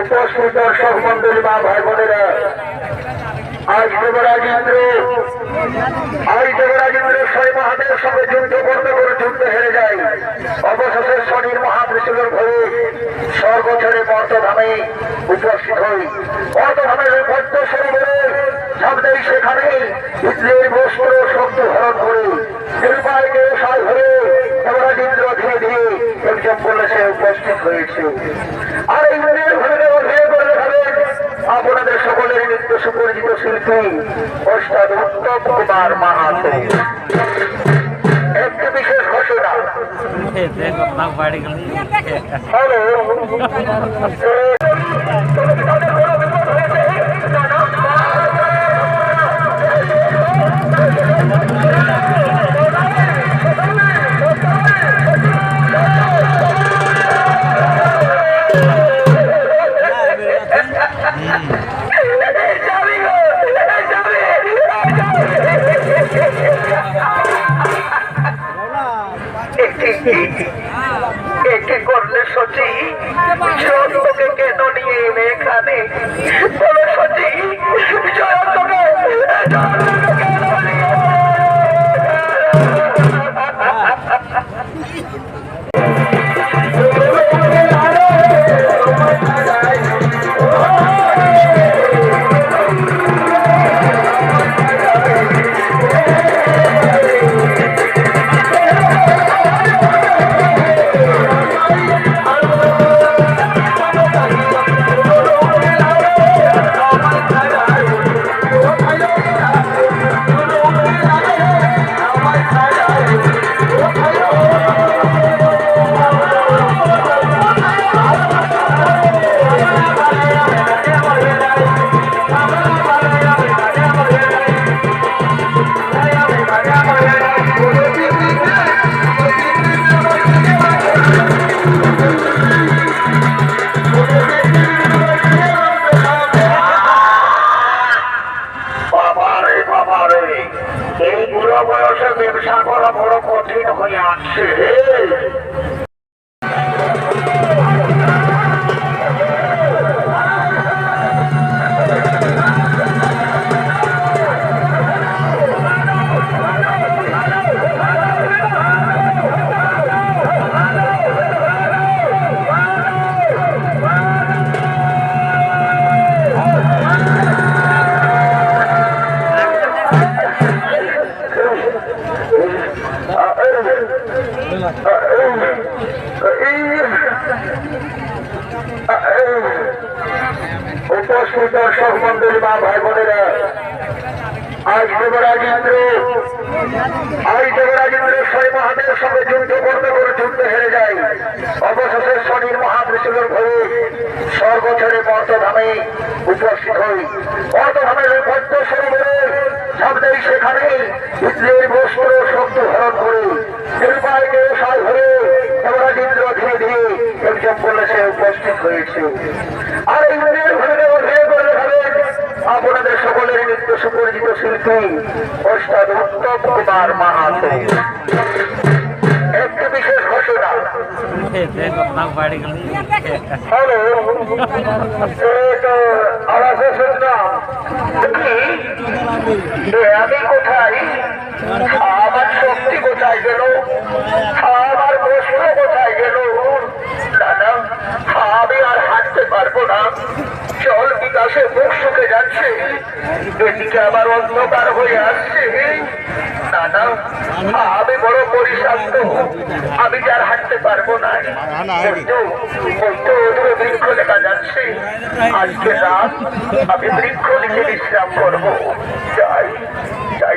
উপস্থিত দর্শক মন্ডলী মা ভাই বোনেরা, আজ দেবরাজেন্দ্র আজ দেবরাজেন্দ্র ছয় মহাদেবের সঙ্গে যুদ্ধ করতে করে যুদ্ধ হেরে যায়। অবশেষে শনির মহাবৃষিকের ভয়ে স্বর্গ ছেড়ে মর্তধামে উপস্থিত হই। মর্তধামের পদ্ম সরোবরে শব্দেই সেখানে ইন্দ্রের বস্ত্র শক্তি হরণ করে উপস্থিত হয়েছে আর ইন্দ্রের ঘরে অভিনয় করে দেখাবেন আপনাদের সকলের নিত্য সুপরিচিত শিল্পী অষ্টাদ উত্তম কুমার মাহাতো। একটি বিশেষ ঘোষণা। হ্যালো। মা ভাই বোনেরা, আজ দেবরাজেন্দ্র আজ দেবরাজেন্দ্র ছয় মহাদেবের সঙ্গে যুদ্ধ করতে করে যুদ্ধ হেরে যায়। অবশেষে শনির মহাবৃষিকের ভয়ে স্বর্গ ছেড়ে মর্তধামে উপস্থিত হই। মর্তধামের পদ্ম সরোবরে শব্দেই সেখানে ইন্দ্রের বস্ত্র শক্তি হরণ করে নির্বাহীকে সায় ধরে দেবরাজেন্দ্র ধীরে ধীরে একজন বলেছে উপস্থিত হয়েছে। আর ইন্দ্রের ঘরে অভিনয় করে দেখাবেন আপনাদের সকলের নিত্য সুপরিচিত শিল্পী ওস্তাদ উত্তম কুমার মাহাতো। একটি বিশেষ ঘোষণা। না আমি কোথায়? আমার শক্তি কোথায় আমার কোথায় গেল? দাদা আমি আর হাঁটতে পারব না। বিকাশে মুখ শুকে যাচ্ছে। এদিকে আবার অন্ধকার হয়ে আসছে। দাদা আমি বড় পরিশান্ত। আমি যার হাঁটতে পারব না। বৃক্ষ দেখা যাচ্ছে। আজকে রাত আমি বৃক্ষ লিখে বিশ্রাম করব। যাই যাই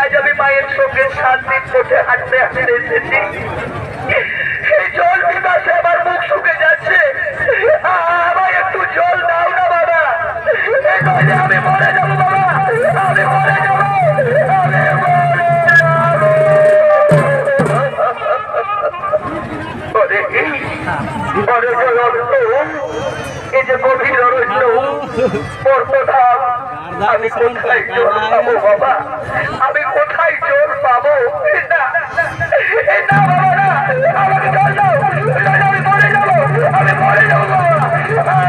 আজ আমি মায়ের সঙ্গে সাত দিন পথে হাঁটতে হাঁটতে এসেছি। এই জল পিপাসে আমার মুখ শুকে যাচ্ছে। আমায় একটু জল দাও না বাবা। আমি মরে যাব বাবা। আমি মরে এই যে গভীর আমি কোথায় জল পাবো বাবা? আমি কোথায় জল পাবো? না না বাবা না। আমাকে জল দাও। আমি মরে যাব। আমি মরে যাব বাবা।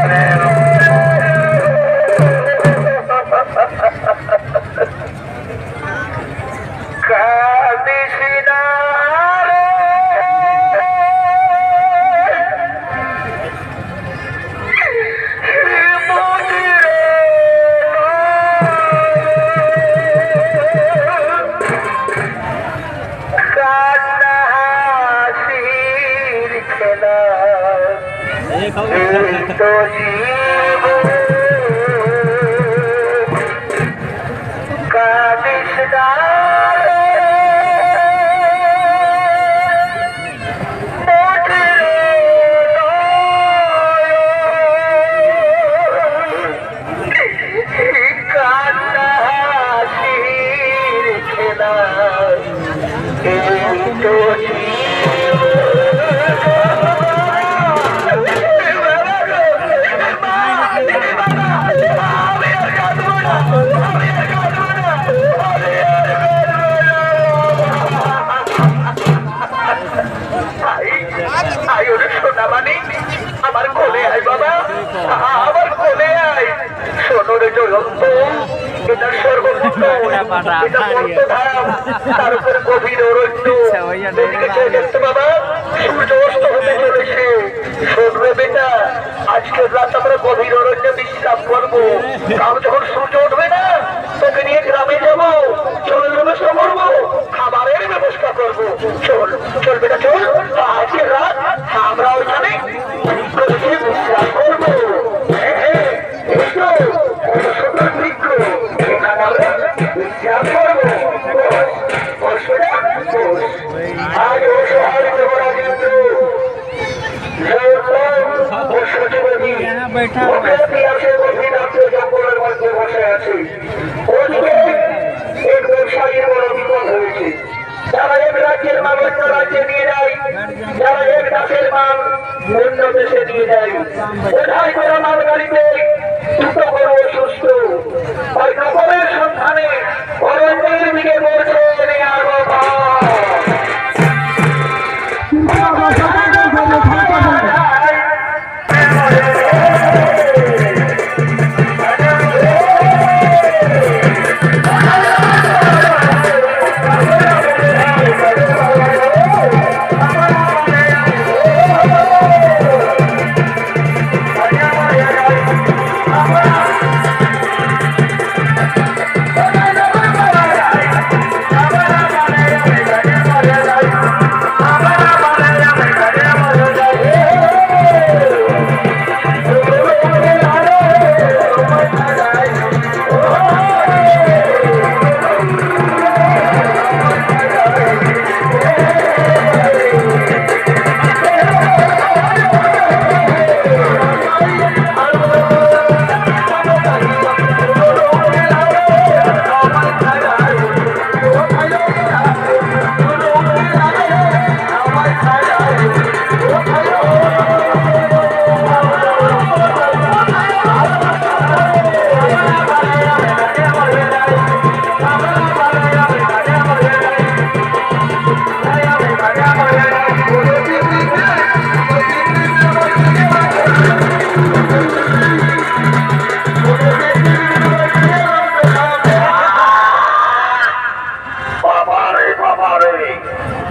কাঁদিস না তার উপরে গভীর অরণ্য। এদিকে চেয়ে দেখতে বাবা সূর্য অস্ত হতে চলেছে। শোনরে বেটা আজকের রাত আমরা গভীর অরণ্যে বিশ্রাম করব। কাল যখন সূর্য উঠবে না তোকে নিয়ে গ্রামে যাব। জলের ব্যবস্থা করব খাবারের ব্যবস্থা করব। চল চল বেটা চল। আজকের রাত আমরা ওইখানে বৃক্ষ দেখে বিশ্রাম করব হ্যাঁ, হ্যাঁ, এই তো, কত সুন্দর বৃক্ষ। এখানে আমরা বিশ্রাম করব। বস, বস বেটা, বস। আজ অসহায় যুবরাজ ইন্দ্র, জয়রাম ও সচিবাদী, बैठा ওকে ইতিহাসে গভীর আত্মজঙ্গলের মধ্যে বসে আছে। ওদিকে এক ব্যবসায়ীর বড় বিপদ হয়েছে। যারা এক রাজ্যের মাল অন্য রাজ্যে নিয়ে যায় যারা এক দেশের মাল অন্য দেশে নিয়ে যাই। কোথায় করা মাল গাড়িতে দ্রুত করো কাপড়ের সন্ধানে অরণ্যের দিকে পৌঁছে Oh!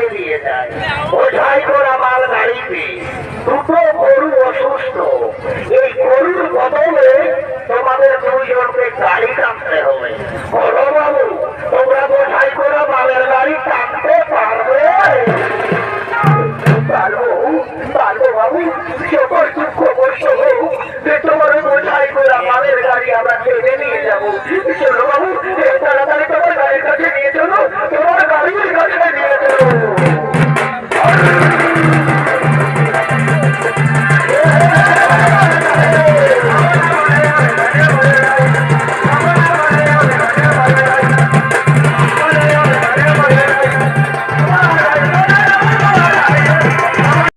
কাছে নিয়ে যায়। বোঝাই করা মাল গাড়িতে দুটো গরু অসুস্থ। এই গরুর বদলে তোমাদের দুইজনকে গাড়ি কাটতে হবে।